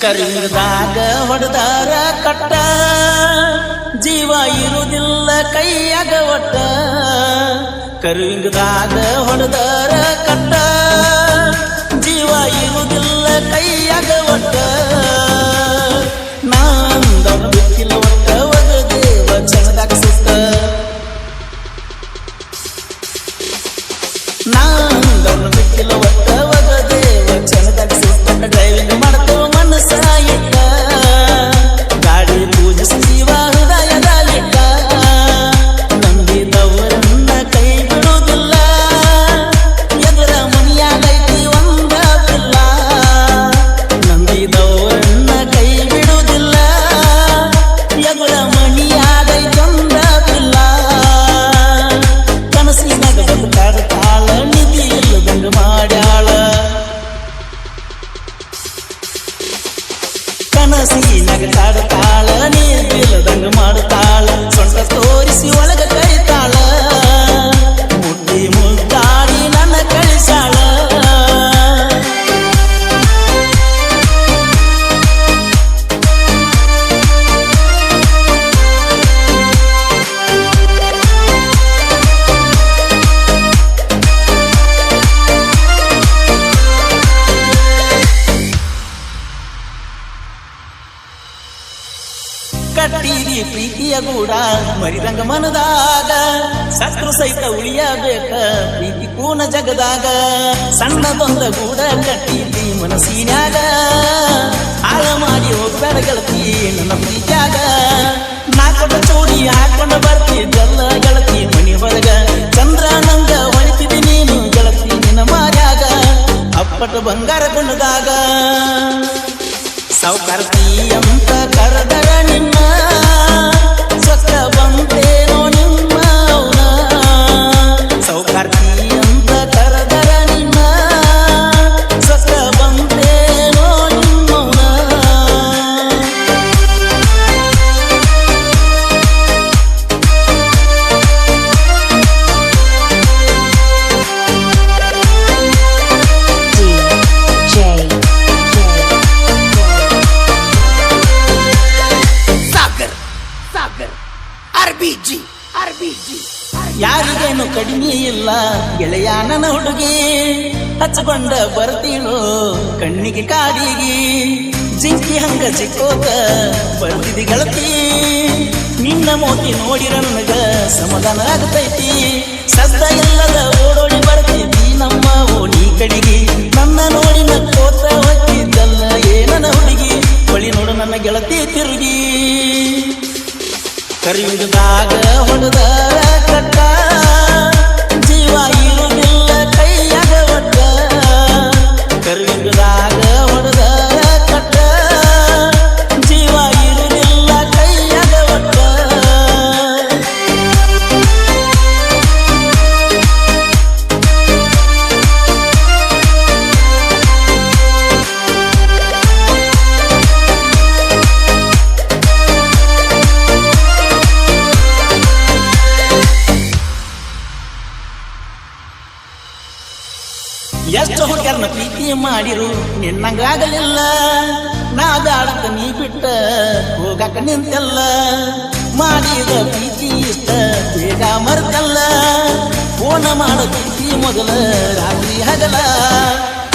ಕರಿದಾಗ ಹೊಡೆದಾರ ಕಟ್ಟ. ಜೀವ ಇರುವುದಿಲ್ಲ ಕೈಯಾಗ ಒಟ್ಟ. ಕರುವಿಂಗದಾಗ ಹೊಡೆದಾರ ಕಟ್ಟ. ಜೀವ ಇರುವುದಿಲ್ಲ ಕನಸಿನಾಗ ಕಾಡತಾಳ ನೀರ್ಬಿಲ್ಲದಂಗ ಮಾಡುತ್ತಾಳ ಸೊಂಟ ತೋರಿಸಿ ಒಳಗ ಕರಿತಾಳ. ಪ್ರೀತಿಯ ಗೂಡ ಮರಿದಂಗ ಮನದಾಗ ಶತ್ರು ಸಹಿತ ಉಳಿಯಬೇಕ, ಪ್ರೀತಿ ಕೂನ ಜಗದಾಗ. ಸಣ್ಣದೊಂದ ಗೂಡ ಗಟ್ಟಿ ಮನಸ್ಸಿನಾಗ ಆಳ ಮಾಡಿ ಹೋಗ್ಬೇಡ ಗೆಳತಿ, ನನ್ನ ಪ್ರೀತಿಯಾಗ. ನಾಕೊಂಡ ಚೋಡಿ ಹಾಕೊಂಡ ಜಲ್ಲ ಗೆಳತಿ ಮನಿ ಹೊರಗ. ಚಂದ್ರ ನಂಗ ಹೊಳಿತಿದಿ ನೀನು ಗೆಳತಿ ನಿನ್ನ ಮಾರ್ಯಾಗ. ಅಪ್ಪಟ ಬಂಗಾರ ಕೊಂಡದಾಗ. ಸೌಕರ್ತಿ ಅಂತ ಕರೆದರ ನಿನ್ನ ಸೊಕ್ಕ ಬಂತೇನೋ ಆರ್ಬಿಜಿ ಆರ್ಬಿಜಿ ಯಾರಿಗೇನು ಕಡಿಮೆ ಇಲ್ಲ ಗೆಳೆಯ ನನ್ನ ಹುಡುಗಿ. ಹಚ್ಕೊಂಡ ಬರ್ತೀಳು, ಕಣ್ಣಿಗೆ ಕಾಡಿಗೆ ಜಿಂಕಿ ಹಂಗ ಚಿಕ್ಕೋತ ಬರ್ತಿದಿ ಗಳತಿ. ನಿನ್ನ ಮೋತಿ ನೋಡಿರ ನನಗ ಸಮಾಧಾನ ಆಗ್ತೈತಿ ಸದ್ದ ಇಲ್ಲದ ಓಡೋಡಿ ಬರ್ತೀವಿ ನಮ್ಮ ಓಣಿ ಕರಿಯುಗದಾಗ ಹೊಡೆದ ಮಾಡಿರು, ನಿನ್ನಂಗಾಗಲಿಲ್ಲ. ನಾ ಬ್ಯಾಡಂತ ನೀ ಬಿಟ್ಟ, ಹೋಗಕ ನಿಂತಲ್ಲ. ಮಾಡಿದ ಪ್ರೀತಿ ಇಷ್ಟ, ಬೇಗ ಮರ್ತಲ್ಲ. ಫೋನ ಮಾಡ ಪ್ರೀತಿ ಮೊದಲ, ರಾತ್ರಿ ಹಗಲ.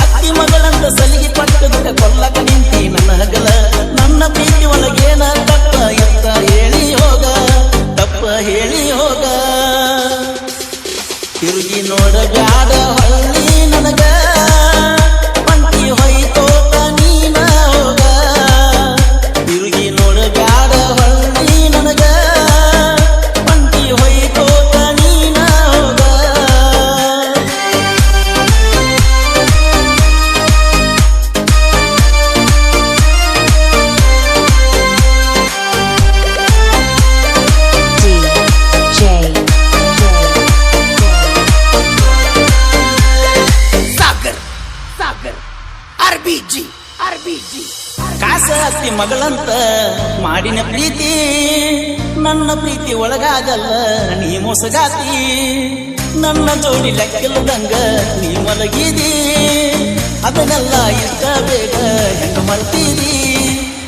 ಅತ್ತಿ ಮಗಳಂತ ಸಲಿಗೆ ಪಟ್ಟದ ಕೊಲ್ಲಕ ನಿಂತಿ ನನ್ನ ಹಗಲ. ನನ್ನ ಪ್ರೀತಿ ಒಳಗೇನ ತಪ್ಪ, ಎತ್ತ ಹೇಳಿ ಹೋಗ, ತಪ್ಪ ಹೇಳಿ ಹೋಗ. ತಿರುಗಿ ನೋಡಬ್ಯಾಡ ಹಳ್ಳಿ ನನಗ. ಆರ್ಬಿಜಿ ಆರ್ಬಿಜಿ ಕಾಸ ಅತ್ತಿ ಮಗಳಂತ ಮಾಡಿನ ಪ್ರೀತಿ ನನ್ನ ಪ್ರೀತಿ ಒಳಗಾಗಲ್ಲ ನೀ ಮೋಸಗಾತಿ. ನನ್ನ ಜೋಡಿ ಲೆಕ್ಕಿಲ್ಲದಂಗ ನೀ ಮಲಗಿದಿ ಅದನ್ನೆಲ್ಲ ಇಷ್ಟ ಬೇಗ ಹೆಂಗ ಮರ್ತೀರಿ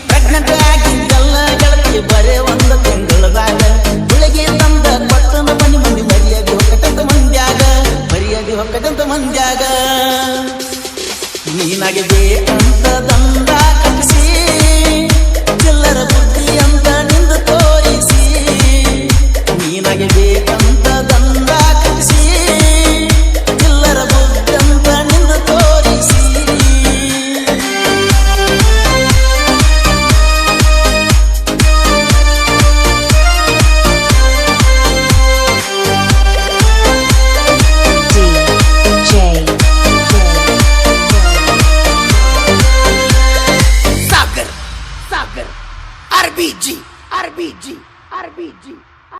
ಪ್ರೆಗ್ನೆಂಟ್ ಆಗಿದ್ದಲ್ಲ ಗೆಳತಿ ಬರೇ ಒಂದು ತಿಂಗಳದಾಗ